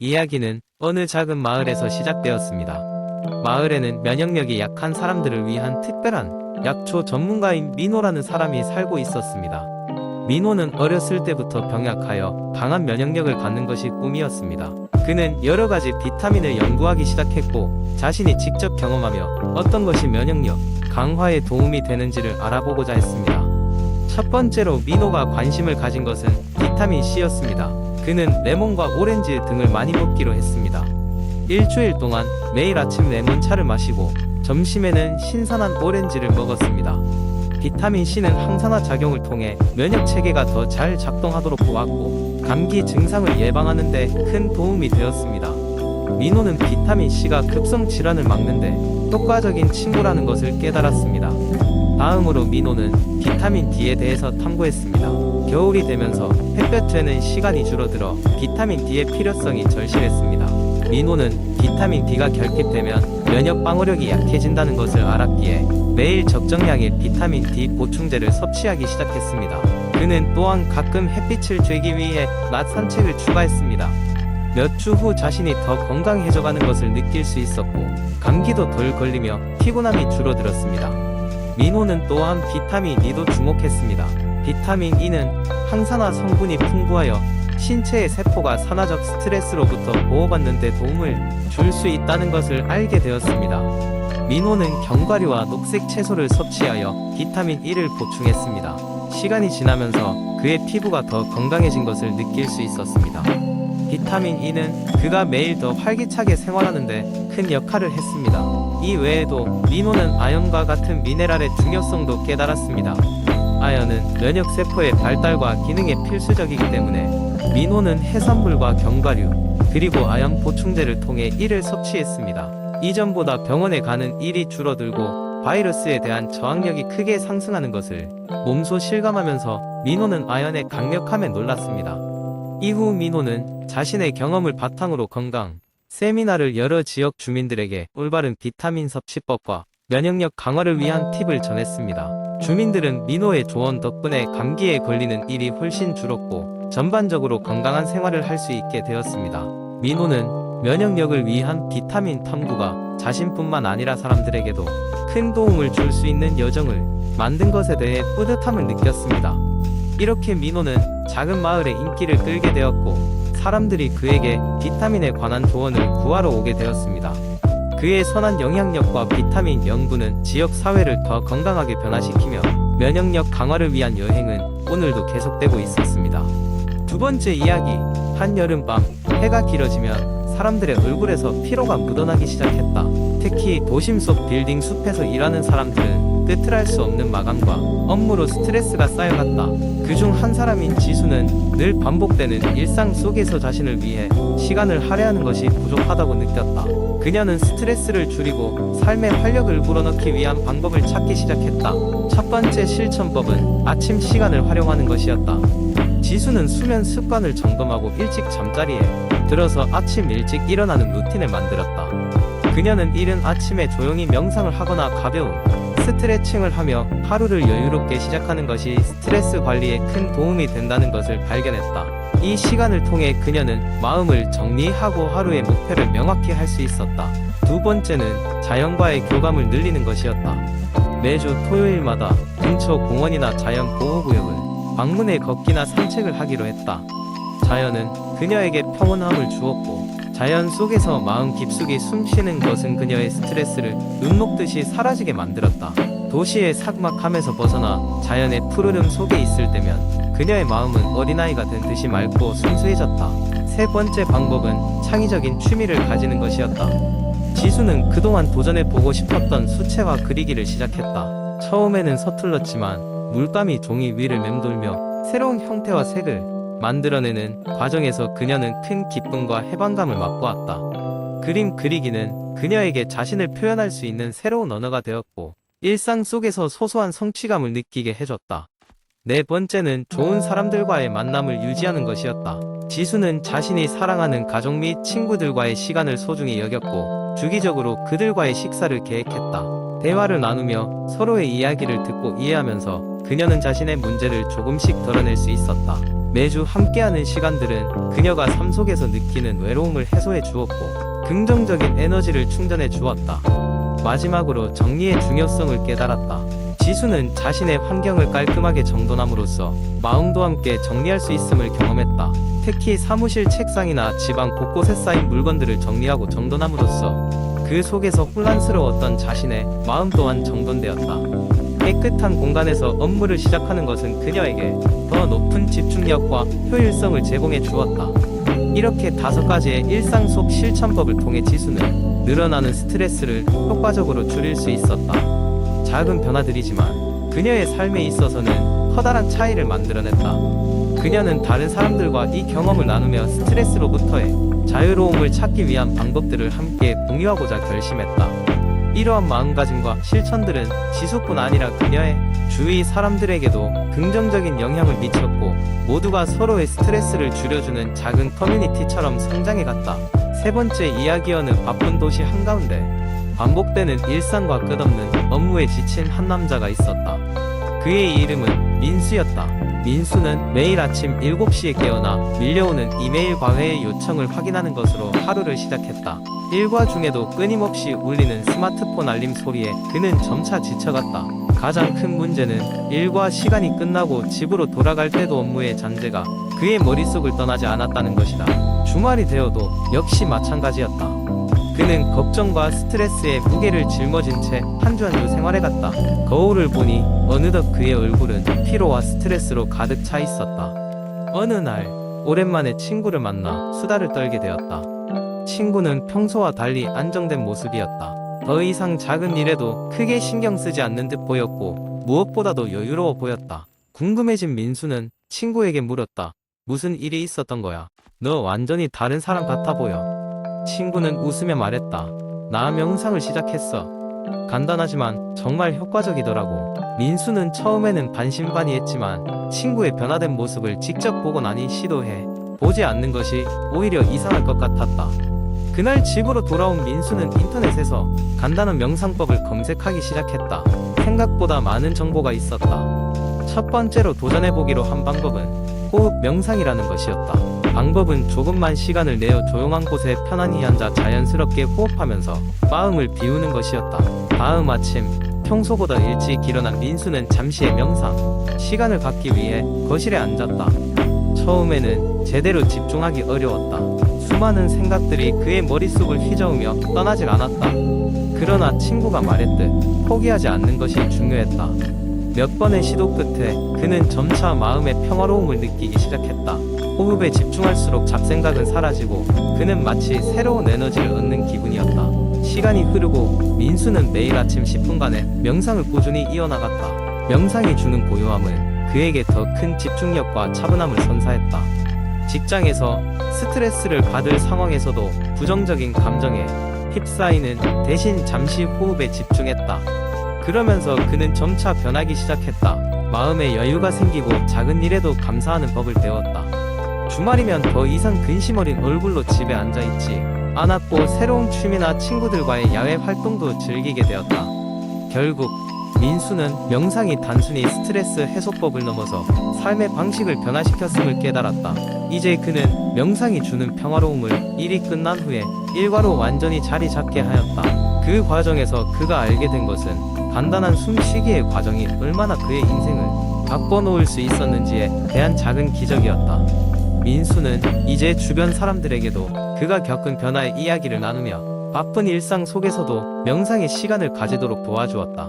이야기는 어느 작은 마을에서 시작되었습니다. 마을에는 면역력이 약한 사람들을 위한 특별한 약초 전문가인 민호라는 사람이 살고 있었습니다. 민호는 어렸을 때부터 병약하여 강한 면역력을 갖는 것이 꿈이었습니다. 그는 여러 가지 비타민을 연구하기 시작했고 자신이 직접 경험하며 어떤 것이 면역력 강화에 도움이 되는지를 알아보고자 했습니다. 첫 번째로 민호가 관심을 가진 것은 비타민 C였습니다. 그는 레몬과 오렌지 등을 많이 먹기로 했습니다. 일주일 동안 매일 아침 레몬차를 마시고 점심에는 신선한 오렌지를 먹었습니다. 비타민 C는 항산화 작용을 통해 면역 체계가 더 잘 작동하도록 도왔고 감기 증상을 예방하는 데 큰 도움이 되었습니다. 민호는 비타민 C가 급성 질환을 막는데 효과적인 친구라는 것을 깨달았습니다. 다음으로 민호는 비타민 D에 대해서 탐구했습니다. 겨울이 되면서 햇볕에는 시간이 줄어들어 비타민 D의 필요성이 절실했습니다. 민호는 비타민 D가 결핍되면 면역 방어력이 약해진다는 것을 알았기에 매일 적정량의 비타민 D 보충제를 섭취하기 시작했습니다. 그는 또한 가끔 햇빛을 쬐기 위해 낮 산책을 추가했습니다. 몇 주 후 자신이 더 건강해져가는 것을 느낄 수 있었고 감기도 덜 걸리며 피곤함이 줄어들었습니다. 민호는 또한 비타민 E도 주목했습니다. 비타민 E는 항산화 성분이 풍부하여 신체의 세포가 산화적 스트레스로부터 보호받는 데 도움을 줄 수 있다는 것을 알게 되었습니다. 민호는 견과류와 녹색 채소를 섭취하여 비타민 E를 보충했습니다. 시간이 지나면서 그의 피부가 더 건강해진 것을 느낄 수 있었습니다. 비타민 E는 그가 매일 더 활기차게 생활하는데 큰 역할을 했습니다. 이 외에도 민호는 아연과 같은 미네랄의 중요성도 깨달았습니다. 아연은 면역 세포의 발달과 기능에 필수적이기 때문에 민호는 해산물과 견과류 그리고 아연 보충제를 통해 이를 섭취했습니다. 이전보다 병원에 가는 일이 줄어들고 바이러스에 대한 저항력이 크게 상승하는 것을 몸소 실감하면서 민호는 아연의 강력함에 놀랐습니다. 이후 민호는 자신의 경험을 바탕으로 건강 세미나를 여러 지역 주민들에게 올바른 비타민 섭취법과 면역력 강화를 위한 팁을 전했습니다. 주민들은 민호의 조언 덕분에 감기에 걸리는 일이 훨씬 줄었고 전반적으로 건강한 생활을 할 수 있게 되었습니다. 민호는 면역력을 위한 비타민 탐구가 자신뿐만 아니라 사람들에게도 큰 도움을 줄 수 있는 여정을 만든 것에 대해 뿌듯함을 느꼈습니다. 이렇게 민호는 작은 마을에 인기를 끌게 되었고 사람들이 그에게 비타민에 관한 조언을 구하러 오게 되었습니다. 그의 선한 영향력과 비타민 연구는 지역 사회를 더 건강하게 변화시키며 면역력 강화를 위한 여행은 오늘도 계속되고 있었습니다. 두 번째 이야기 한여름밤 해가 길어지면 사람들의 얼굴에서 피로가 묻어나기 시작했다. 특히 도심 속 빌딩 숲에서 일하는 사람들은 알수 없는 마감과 업무로 스트레스가 쌓여갔다. 그중 한 사람인 지수는 늘 반복되는 일상 속에서 자신을 위해 시간을 할애하는 것이 부족하다고 느꼈다. 그녀는 스트레스를 줄이고 삶의 활력을 불어넣기 위한 방법을 찾기 시작했다. 첫 번째 실천법은 아침 시간을 활용하는 것이었다. 지수는 수면 습관을 점검하고 일찍 잠자리에 들어서 아침 일찍 일어나는 루틴을 만들었다. 그녀는 이른 아침에 조용히 명상을 하거나 가벼운 스트레칭을 하며 하루를 여유롭게 시작하는 것이 스트레스 관리에 큰 도움이 된다는 것을 발견했다. 이 시간을 통해 그녀는 마음을 정리하고 하루의 목표를 명확히 할 수 있었다. 두 번째는 자연과의 교감을 늘리는 것이었다. 매주 토요일마다 근처 공원이나 자연 보호구역을 방문해 걷기나 산책을 하기로 했다. 자연은 그녀에게 평온함을 주었고 자연 속에서 마음 깊숙이 숨쉬는 것은 그녀의 스트레스를 눈 녹듯이 사라지게 만들었다. 도시의 삭막함에서 벗어나 자연의 푸르름 속에 있을 때면 그녀의 마음은 어린아이가 된 듯이 맑고 순수해졌다. 세 번째 방법은 창의적인 취미를 가지는 것이었다. 지수는 그동안 도전해보고 싶었던 수채화 그리기를 시작했다. 처음에는 서툴렀지만 물감이 종이 위를 맴돌며 새로운 형태와 색을 만들어내는 과정에서 그녀는 큰 기쁨과 해방감을 맛보았다. 그림 그리기는 그녀에게 자신을 표현할 수 있는 새로운 언어가 되었고 일상 속에서 소소한 성취감을 느끼게 해줬다. 네 번째는 좋은 사람들과의 만남을 유지하는 것이었다. 지수는 자신이 사랑하는 가족 및 친구들과의 시간을 소중히 여겼고 주기적으로 그들과의 식사를 계획했다. 대화를 나누며 서로의 이야기를 듣고 이해하면서 그녀는 자신의 문제를 조금씩 덜어낼 수 있었다. 매주 함께하는 시간들은 그녀가 삶 속에서 느끼는 외로움을 해소해 주었고 긍정적인 에너지를 충전해 주었다. 마지막으로 정리의 중요성을 깨달았다. 지수는 자신의 환경을 깔끔하게 정돈함으로써 마음도 함께 정리할 수 있음을 경험했다. 특히 사무실 책상이나 집안 곳곳에 쌓인 물건들을 정리하고 정돈함으로써 그 속에서 혼란스러웠던 자신의 마음 또한 정돈되었다. 깨끗한 공간에서 업무를 시작하는 것은 그녀에게 더 높은 집중력과 효율성을 제공해 주었다. 이렇게 다섯 가지의 일상 속 실천법을 통해 지수는 늘어나는 스트레스를 효과적으로 줄일 수 있었다. 작은 변화들이지만 그녀의 삶에 있어서는 커다란 차이를 만들어냈다. 그녀는 다른 사람들과 이 경험을 나누며 스트레스로부터의 자유로움을 찾기 위한 방법들을 함께 공유하고자 결심했다. 이러한 마음가짐과 실천들은 지수뿐 아니라 그녀의 주위 사람들에게도 긍정적인 영향을 미쳤고 모두가 서로의 스트레스를 줄여주는 작은 커뮤니티처럼 성장해갔다. 세 번째 이야기어는 바쁜 도시 한가운데 반복되는 일상과 끝없는 업무에 지친 한 남자가 있었다. 그의 이름은 민수였다. 민수는 매일 아침 7시에 깨어나 밀려오는 이메일 과회의 요청을 확인하는 것으로 하루를 시작했다. 일과 중에도 끊임없이 울리는 스마트폰 알림 소리에 그는 점차 지쳐갔다. 가장 큰 문제는 일과 시간이 끝나고 집으로 돌아갈 때도 업무의 잔재가 그의 머릿속을 떠나지 않았다는 것이다. 주말이 되어도 역시 마찬가지였다. 그는 걱정과 스트레스에 무게를 짊어진 채 한 주 한 주 생활해 갔다. 거울을 보니 어느덧 그의 얼굴은 피로와 스트레스로 가득 차 있었다. 어느 날 오랜만에 친구를 만나 수다를 떨게 되었다. 친구는 평소와 달리 안정된 모습이었다. 더 이상 작은 일에도 크게 신경 쓰지 않는 듯 보였고 무엇보다도 여유로워 보였다. 궁금해진 민수는 친구에게 물었다. 무슨 일이 있었던 거야? 너 완전히 다른 사람 같아 보여. 친구는 웃으며 말했다. 나 명상을 시작했어. 간단하지만 정말 효과적이더라고. 민수는 처음에는 반신반의했지만 친구의 변화된 모습을 직접 보고 나니 시도해 보지 않는 것이 오히려 이상할 것 같았다. 그날 집으로 돌아온 민수는 인터넷에서 간단한 명상법을 검색하기 시작했다. 생각보다 많은 정보가 있었다. 첫 번째로 도전해보기로 한 방법은 호흡 명상이라는 것이었다. 방법은 조금만 시간을 내어 조용한 곳에 편안히 앉아 자연스럽게 호흡하면서 마음을 비우는 것이었다. 다음 아침, 평소보다 일찍 일어난 민수는 잠시의 명상, 시간을 갖기 위해 거실에 앉았다. 처음에는 제대로 집중하기 어려웠다. 수많은 생각들이 그의 머릿속을 휘저으며 떠나질 않았다. 그러나 친구가 말했듯 포기하지 않는 것이 중요했다. 몇 번의 시도 끝에 그는 점차 마음의 평화로움을 느끼기 시작했다. 호흡에 집중할수록 잡생각은 사라지고 그는 마치 새로운 에너지를 얻는 기분이었다. 시간이 흐르고 민수는 매일 아침 10분간의 명상을 꾸준히 이어나갔다. 명상이 주는 고요함은 그에게 더 큰 집중력과 차분함을 선사했다. 직장에서 스트레스를 받을 상황에서도 부정적인 감정에 휩싸이는 대신 잠시 호흡에 집중했다. 그러면서 그는 점차 변하기 시작했다. 마음에 여유가 생기고 작은 일에도 감사하는 법을 배웠다. 주말이면 더 이상 근심 어린 얼굴로 집에 앉아있지 않았고 새로운 취미나 친구들과의 야외 활동도 즐기게 되었다. 결국 민수는 명상이 단순히 스트레스 해소법을 넘어서 삶의 방식을 변화시켰음을 깨달았다. 이제 그는 명상이 주는 평화로움을 일이 끝난 후에 일과로 완전히 자리 잡게 하였다. 그 과정에서 그가 알게 된 것은 간단한 숨쉬기의 과정이 얼마나 그의 인생을 바꿔놓을 수 있었는지에 대한 작은 기적이었다. 민수는 이제 주변 사람들에게도 그가 겪은 변화의 이야기를 나누며 바쁜 일상 속에서도 명상의 시간을 가지도록 도와주었다.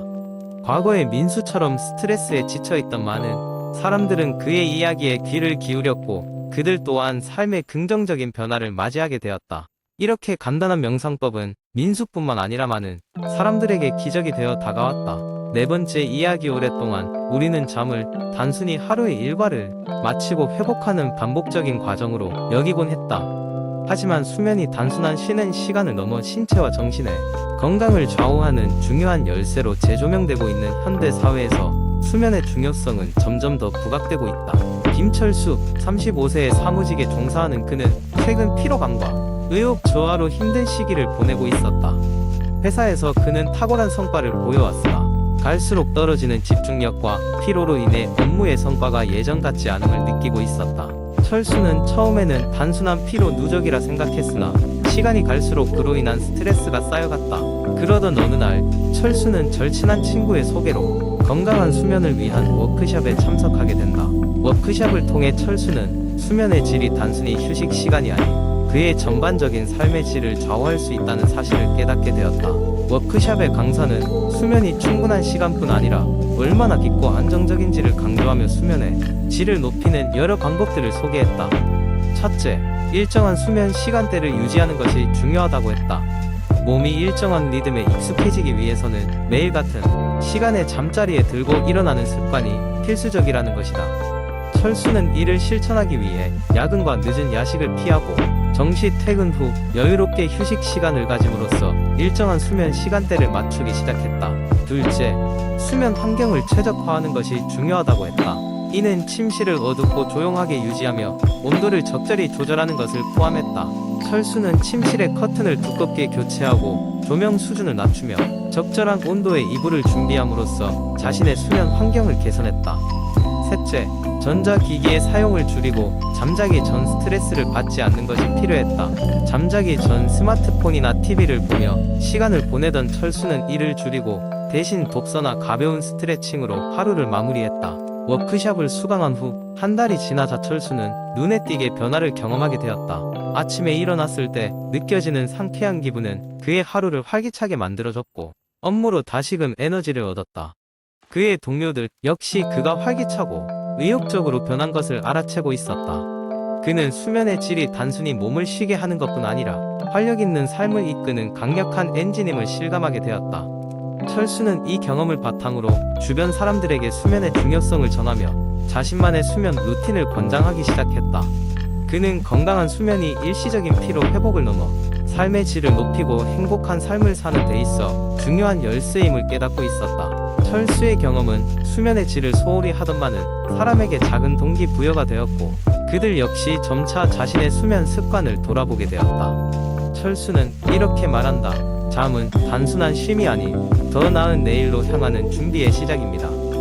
과거의 민수처럼 스트레스에 지쳐있던 많은 사람들은 그의 이야기에 귀를 기울였고 그들 또한 삶의 긍정적인 변화를 맞이하게 되었다. 이렇게 간단한 명상법은 민수뿐만 아니라 많은 사람들에게 기적이 되어 다가왔다. 네 번째 이야기 오랫동안 우리는 잠을 단순히 하루의 일과를 마치고 회복하는 반복적인 과정으로 여기곤 했다. 하지만 수면이 단순한 쉬는 시간을 넘어 신체와 정신의 건강을 좌우하는 중요한 열쇠로 재조명되고 있는 현대 사회에서 수면의 중요성은 점점 더 부각되고 있다. 김철수, 35세의 사무직에 종사하는 그는 최근 피로감과 의욕 저하로 힘든 시기를 보내고 있었다. 회사에서 그는 탁월한 성과를 보여왔으나 갈수록 떨어지는 집중력과 피로로 인해 업무의 성과가 예전 같지 않음을 느끼고 있었다. 철수는 처음에는 단순한 피로 누적이라 생각했으나 시간이 갈수록 그로 인한 스트레스가 쌓여갔다. 그러던 어느 날 철수는 절친한 친구의 소개로 건강한 수면을 위한 워크숍에 참석하게 된다. 워크숍을 통해 철수는 수면의 질이 단순히 휴식 시간이 아닌 그의 전반적인 삶의 질을 좌우할 수 있다는 사실을 깨닫게 되었다. 워크숍의 강사는 수면이 충분한 시간뿐 아니라 얼마나 깊고 안정적인지를 강조하며 수면의 질을 높이는 여러 방법들을 소개했다. 첫째, 일정한 수면 시간대를 유지하는 것이 중요하다고 했다. 몸이 일정한 리듬에 익숙해지기 위해서는 매일 같은 시간에 잠자리에 들고 일어나는 습관이 필수적이라는 것이다. 철수는 이를 실천하기 위해 야근과 늦은 야식을 피하고 정시 퇴근 후 여유롭게 휴식 시간을 가짐으로써 일정한 수면 시간대를 맞추기 시작했다. 둘째, 수면 환경을 최적화하는 것이 중요하다고 했다. 이는 침실을 어둡고 조용하게 유지하며 온도를 적절히 조절하는 것을 포함했다. 철수는 침실의 커튼을 두껍게 교체하고 조명 수준을 낮추며 적절한 온도의 이불을 준비함으로써 자신의 수면 환경을 개선했다. 셋째, 전자기기의 사용을 줄이고 잠자기 전 스트레스를 받지 않는 것이 필요했다. 잠자기 전 스마트폰이나 TV를 보며 시간을 보내던 철수는 이를 줄이고 대신 독서나 가벼운 스트레칭으로 하루를 마무리했다. 워크숍을 수강한 후 한 달이 지나 자 철수는 눈에 띄게 변화를 경험하게 되었다. 아침에 일어났을 때 느껴지는 상쾌한 기분은 그의 하루를 활기차게 만들어줬고 업무로 다시금 에너지를 얻었다. 그의 동료들 역시 그가 활기차고 의욕적으로 변한 것을 알아채고 있었다. 그는 수면의 질이 단순히 몸을 쉬게 하는 것뿐 아니라 활력 있는 삶을 이끄는 강력한 엔진임을 실감하게 되었다. 철수는 이 경험을 바탕으로 주변 사람들에게 수면의 중요성을 전하며 자신만의 수면 루틴을 권장하기 시작했다. 그는 건강한 수면이 일시적인 피로 회복을 넘어 삶의 질을 높이고 행복한 삶을 사는 데 있어 중요한 열쇠임을 깨닫고 있었다. 철수의 경험은 수면의 질을 소홀히 하던만은 사람에게 작은 동기부여가 되었고 그들 역시 점차 자신의 수면 습관을 돌아보게 되었다. 철수는 이렇게 말한다. 잠은 단순한 쉼이 아닌 더 나은 내일로 향하는 준비의 시작입니다.